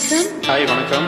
வணக்கம் ஹாய் வணக்கம்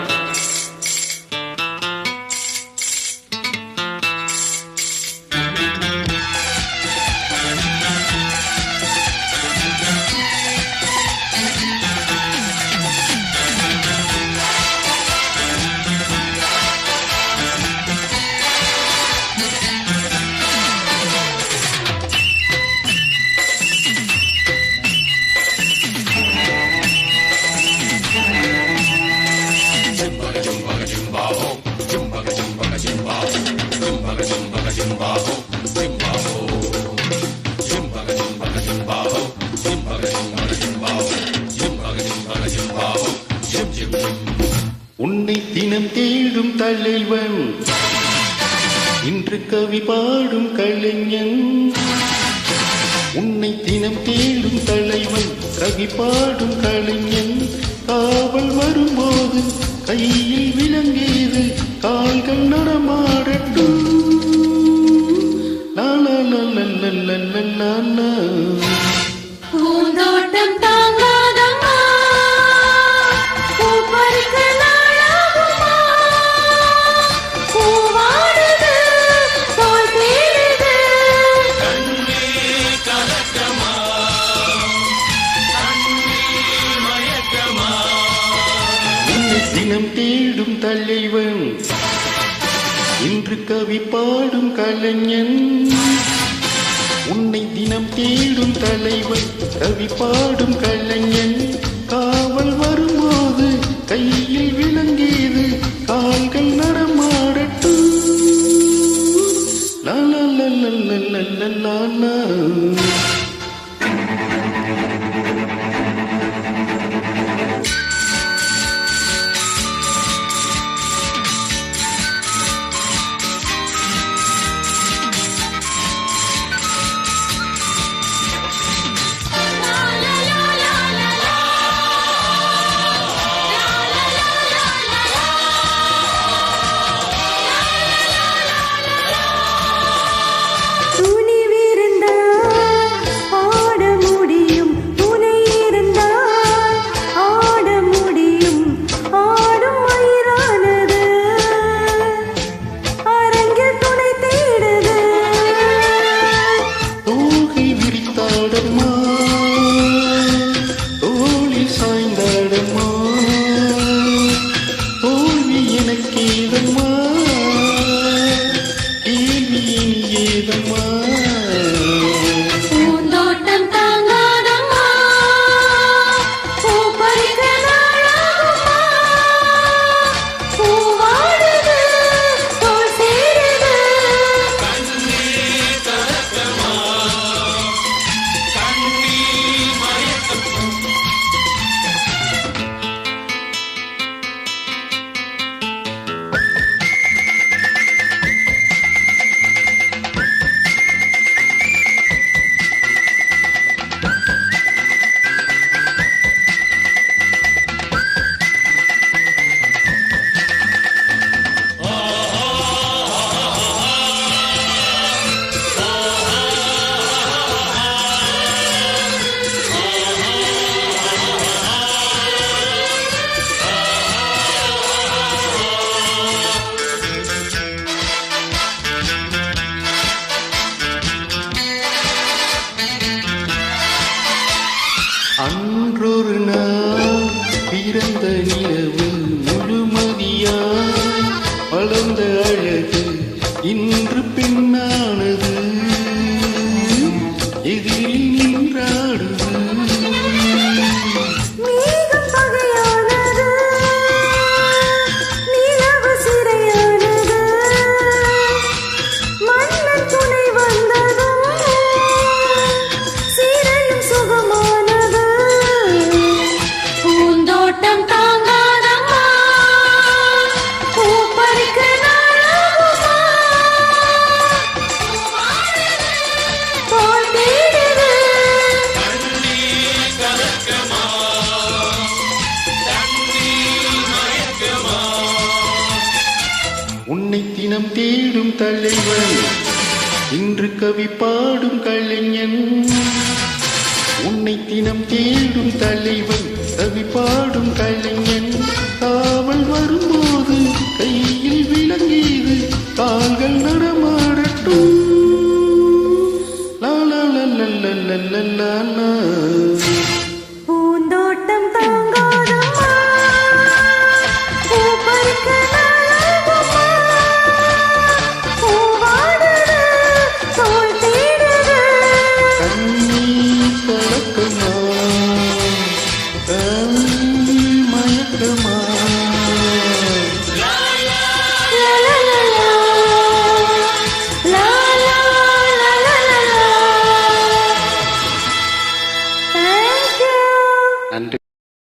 உன்னை தினம் தேடும் தலைவன். இன்று கவி பாடும் கலைஞன். உன்னை தினம் தேடும் தலைவன் கவி பாடும் கலைஞன். காவல் வரும்போது கையில் விளங்கியது கால்கள் நடமாடட்டும். லா, உன்னை தினம் தேடும் தலைவன். இன்று கவி பாடும் கலைஞன். உன்னை தினம் தேடும் தலைவன் கவி பாடும் கலைஞன். காவல் வரும்போது கையில் விளங்கியது கால்கள் நடமாடட்டும். லா, லா, லா, லா, லா, லா, லா, mưa அன்றொரு நாள் பிறந்த நிலவு உன்னை தேடும் தலைவன். இன்று கவி பாடும் கலைஞன். உன்னை தினம் தேடும் தலைவன். கவி பாடும் கலைஞன்.